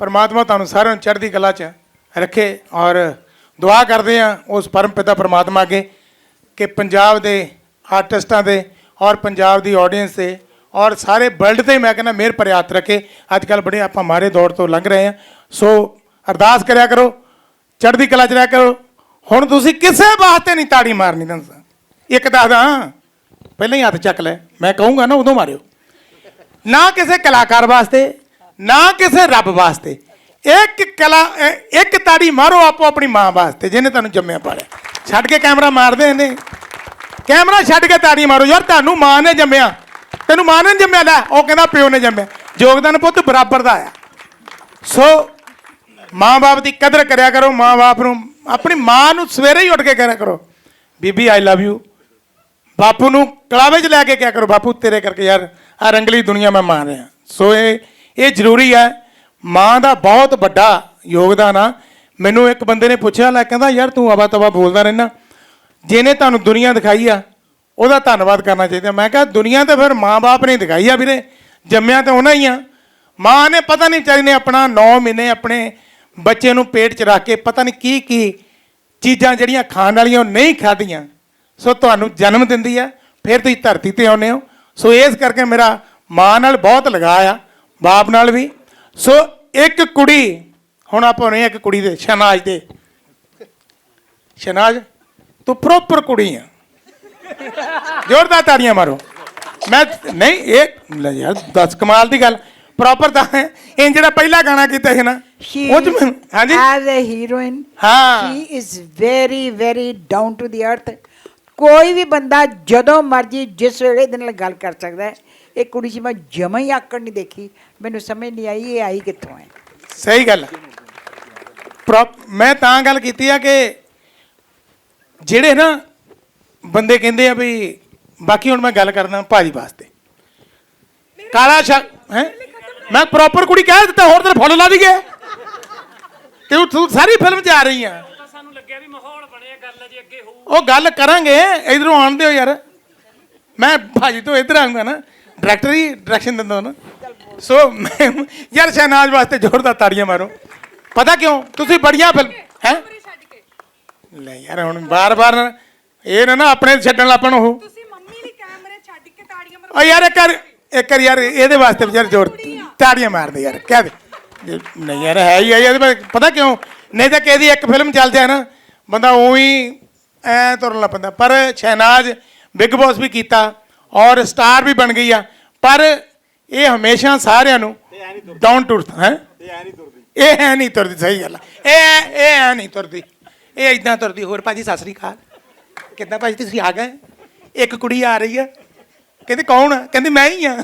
ਪਰਮਾਤਮਾ ਤੁਹਾਨੂੰ ਸਾਰਿਆਂ ਨੂੰ ਚੜ੍ਹਦੀ ਕਲਾ 'ਚ ਰੱਖੇ ਔਰ ਦੁਆ ਕਰਦੇ ਆ ਉਸ ਪਰਮ ਪਿਤਾ ਪਰਮਾਤਮਾ ਅੱਗੇ ਕਿ ਪੰਜਾਬ ਦੇ ਆਰਟਿਸਟਾਂ ਦੇ ਔਰ ਪੰਜਾਬ ਦੀ ਆਡੀਅנס ਦੇ ਔਰ ਸਾਰੇ ਵਰਲਡ ਤੇ ਮੈਂ ਕਹਿੰਦਾ ਮਿਹਰ ਭਰਿਆ ਰੱਖੇ। ਅੱਜ ਕੱਲ ਬੜੇ ਆਪਾਂ ਮਾਰੇ ਦੌੜ ਤੋਂ ਲੰਘ ਰਹੇ ਆ ਸੋ ਅਰਦਾਸ ਕਰਿਆ ਕਰੋ, ਚੜ੍ਹਦੀ ਕਲਾ 'ਚ ਰਹਿ ਕਰੋ। ਹੁਣ ਤੁਸੀਂ ਕਿਸੇ ਵਾਸਤੇ ਨਹੀਂ ਤਾੜੀ ਮਾਰਨੀ ਦੱਸਾਂ ਇੱਕ ਦੱਸਦਾ ਪਹਿਲਾਂ ਹੀ ਹੱਥ ਚੱਕ ਲੈ। ਮੈਂ ਕਹੂੰਗਾ ਨਾ ਉਦੋਂ ਮਾਰਿਓ। ਨਾ ਕਿਸੇ ਕਲਾਕਾਰ ਵਾਸਤੇ ਨਾ ਕਿਸੇ ਰੱਬ ਵਾਸਤੇ। ਇੱਕ ਕਲਾ ਇੱਕ ਤਾੜੀ ਮਾਰੋ ਆਪੋ ਆਪਣੀ ਮਾਂ ਵਾਸਤੇ, ਜਿਹਨੇ ਤੁਹਾਨੂੰ ਜੰਮਿਆ ਪਾਲਿਆ। ਛੱਡ ਕੇ ਕੈਮਰਾ ਮਾਰਦੇ ਨੇ ਕੈਮਰਾ ਛੱਡ ਕੇ ਤਾੜੀ ਮਾਰੋ, ਯਾਰ ਤੁਹਾਨੂੰ ਮਾਂ ਨੇ ਜੰਮਿਆ। ਤੈਨੂੰ ਮਾਂ ਨੇ ਜੰਮਿਆ, ਲੈ, ਉਹ ਕਹਿੰਦਾ ਪਿਓ ਨੇ ਜੰਮਿਆ। ਯੋਗਦਾਨ ਪੁੱਤ ਬਰਾਬਰ ਦਾ ਆ। ਸੋ ਮਾਂ-ਬਾਪ ਦੀ ਕਦਰ ਕਰਿਆ ਕਰੋ ਮਾਂ-ਬਾਪ ਨੂੰ, ਆਪਣੀ ਮਾਂ ਨੂੰ ਸਵੇਰੇ ਹੀ ਉੱਠ ਕੇ ਕਰਿਆ ਕਰੋ, ਬੀਬੀ ਆਈ ਲਵ ਯੂ ਬਾਪੂ ਨੂੰ ਕਲਾਵੇ 'ਚ ਲੈ ਕੇ ਕਿਹਾ ਕਰੋ, ਬਾਪੂ, ਤੇਰੇ ਕਰਕੇ ਯਾਰ ਆ ਰੰਗਲੀ ਦੁਨੀਆ ਮੈਂ ਮਾਰ ਰਿਹਾ। ਸੋ ਇਹ ਇਹ ਜ਼ਰੂਰੀ ਹੈ। ਮਾਂ ਦਾ ਬਹੁਤ ਵੱਡਾ ਯੋਗਦਾਨ ਆ। ਮੈਨੂੰ ਇੱਕ ਬੰਦੇ ਨੇ ਪੁੱਛਿਆ ਲੈ ਕਹਿੰਦਾ, ਯਾਰ ਤੂੰ ਆਵਾ ਤਵਾ ਬੋਲਦਾ ਰਹਿਣਾ ਜਿਹਨੇ ਤੁਹਾਨੂੰ ਦੁਨੀਆ ਦਿਖਾਈ ਆ, ਉਹਦਾ ਧੰਨਵਾਦ ਕਰਨਾ ਚਾਹੀਦਾ। ਮੈਂ ਕਿਹਾ, ਦੁਨੀਆ ਤਾਂ ਫਿਰ ਮਾਂ-ਬਾਪ ਨੇ ਦਿਖਾਈ ਆ ਵੀਰੇ। ਜੰਮਿਆ ਤਾਂ ਉਹਨਾਂ ਹੀ ਆ। ਮਾਂ ਨੇ ਪਤਾ ਨਹੀਂ ਵਿਚਾਰੀ ਨੇ ਆਪਣਾ 9 ਮਹੀਨੇ ਆਪਣੇ ਬੱਚੇ ਨੂੰ ਪੇਟ 'ਚ ਰੱਖ ਕੇ ਪਤਾ ਨਹੀਂ ਕੀ ਕੀ ਚੀਜ਼ਾਂ ਜਿਹੜੀਆਂ ਖਾਣ ਵਾਲੀਆਂ ਉਹ ਨਹੀਂ ਖਾਧੀਆਂ। ਸੋ ਤੁਹਾਨੂੰ ਜਨਮ ਦਿੰਦੀ ਆ। ਫਿਰ ਤੁਸੀਂ ਧਰਤੀ ਤੇ ਆਉਂਦੇ ਹੋ। ਸੋ ਇਸ ਕਰਕੇ ਮੇਰਾ ਮਾਂ ਨਾਲ ਬਹੁਤ ਲਗਾਅ ਆ। ਬਾਪ ਨਾਲ ਵੀ। ਸੋ ਇੱਕ ਕੁੜੀ ਹੁਣ ਆਪਾਂ ਨੇ ਇੱਕ ਕੁੜੀ ਦੇ ਸ਼ਨਾਜ ਦੇ। ਸ਼ਨਾਜ ਤੂੰ ਪ੍ਰੋਪਰ ਕੁੜੀ ਆ। ਜ਼ੋਰਦਾਰ ਤਾੜੀਆਂ ਮਾਰੋ। ਮੈਂ ਨਹੀਂ ਇਹ ਲੈ ਯਾਰ ਦੱਸ ਕਮਾਲ ਦੀ ਗੱਲ। ਪ੍ਰੋਪਰ ਤਾਂ ਹੈ। ਇਹ ਜਿਹੜਾ ਪਹਿਲਾ ਗਾਣਾ ਕੀਤਾ ਸੀ ਨਾ ਉਹ ਚ ਹਾਂਜੀ। as a heroine, ਹਾਂ। She is very, very down to the earth. ਕੋਈ ਵੀ ਬੰਦਾ ਜਦੋਂ ਮਰਜ਼ੀ ਜਿਸ ਵੇਲੇ ਇਹਦੇ ਨਾਲ ਗੱਲ ਕਰ ਸਕਦਾ ਹੈ ਇਹ ਕੁੜੀ ਸੀ ਮੈਂ ਜਮਾ ਹੀ ਆਕੜ ਨਹੀਂ ਦੇਖੀ। ਮੈਨੂੰ ਸਮਝ ਨਹੀਂ ਆਈ ਇਹ ਆਈ ਕਿੱਥੋਂ ਹੈ। ਸਹੀ ਗੱਲ ਹੈ ਪ੍ਰੋਪ ਮੈਂ ਤਾਂ ਗੱਲ ਕੀਤੀ ਆ ਕਿ ਜਿਹੜੇ ਨਾ ਬੰਦੇ ਕਹਿੰਦੇ ਆ ਵੀ ਬਾਕੀ ਹੁਣ ਮੈਂ ਗੱਲ ਕਰਦਾ ਭਾਜੀ ਵਾਸਤੇ। ਕਾਲਾ ਸ਼ਾ ਹੈ? ਮੈਂ ਪ੍ਰੋਪਰ ਕੁੜੀ ਕਹਿ ਦਿੱਤਾ ਹੋਰ ਤੇ ਫੁੱਲ ਲਾ ਦਈਏ। ਤੇ ਉਹ ਤੂੰ ਸਾਰੀ ਫਿਲਮ 'ਚ ਆ ਰਹੀ ਆ। ਤਾਂ ਸਾਨੂੰ ਲੱਗਿਆ ਵੀ ਮਾਹੌਲ ਬਣਿਆ ਗੱਲ ਜੇ ਅੱਗੇ ਹੋਊ। ਉਹ ਗੱਲ ਕਰਾਂਗੇ ਇਧਰੋਂ ਆਣ ਦਿਓ ਯਾਰ। ਮੈਂ ਭਾਜੀ ਤੋਂ ਇੱਧਰ ਆਉਂਗਾ ਨਾ ਡਾਇਰੈਕਟਰ ਹੀ ਡਾਇਰੈਕਸ਼ਨ ਦਿੰਦਾ ਨਾ ਸੋ ਮੈਂ ਯਾਰ ਸ਼ਹਿਨਾਜ਼ ਵਾਸਤੇ ਜ਼ੋਰਦਾਰ ਤਾੜੀਆਂ ਮਾਰੋ। ਪਤਾ ਕਿਉਂ? ਤੁਸੀਂ ਬੜੀਆਂ ਫਿਲਮ ਹੈ? ਲੈ ਯਾਰ ਹੁਣ ਬਾਰ-ਬਾਰ ਇਹ ਨਾ ਨਾ ਆਪਣੇ ਛੱਡਣ ਲੱਪਣ ਉਹ। ਤੁਸੀਂ ਮੰਮੀ ਲਈ ਕੈਮਰੇ ਛੱਡ ਕੇ ਤਾੜੀਆਂ ਮਾਰੋ। ਓ ਯਾਰ ਇੱਕ ਵਾਰ ਇੱਕ ਵਾਰ ਯਾਰ ਇਹਦੇ ਵਾਸਤੇ ਵਿਚਾਰ ਜ਼ੋਰ ਤਾੜੀਆਂ ਮਾਰਦੇ ਯਾਰ ਕਹਿ ਦੇ। ਜੇ ਨਹੀਂ ਯਾਰ ਹੈ ਹੀ ਹੈ ਇਹਦੇ ਬਾਰੇ ਪਤਾ ਕਿਉਂ? ਨਹੀਂ ਤਾਂ ਕਿਹਦੀ ਇੱਕ ਫਿਲਮ ਚੱਲ ਜਾਏ ਨਾ ਬੰਦਾ ਉਹੀ ਐ ਤੁਰਨ ਲੱਗ ਪੈਂਦਾ ਪਰ ਸ਼ਹਿਨਾਜ਼ ਬਿਗ ਬੌਸ ਵੀ ਕੀਤਾ। ਔਰ ਸਟਾਰ ਵੀ ਬਣ ਗਈ ਆ। ਪਰ ਇਹ ਹਮੇਸ਼ਾ ਸਾਰਿਆਂ ਨੂੰ ਡਾਊਨ ਟੂ ਹੈ? ਇਹ ਹੈ ਨਹੀਂ ਤੁਰਦੀ ਸਹੀ ਗੱਲ ਆ। ਇਹ ਇਹ ਹੈ ਨਹੀਂ ਤੁਰਦੀ। ਇਹ ਇਦਾਂ ਤੁਰਦੀ। ਹੋਰ ਭਾਜੀ ਸਤਿ ਸ੍ਰੀ ਅਕਾਲ। ਕਿੱਦਾਂ ਭਾਜੀ ਤੁਸੀਂ ਆ ਗਏ? ਇੱਕ ਕੁੜੀ ਆ ਰਹੀ ਆ। ਕਹਿੰਦੀ ਕੌਣ ਆ? ਕਹਿੰਦੀ ਮੈਂ ਹੀ ਆ।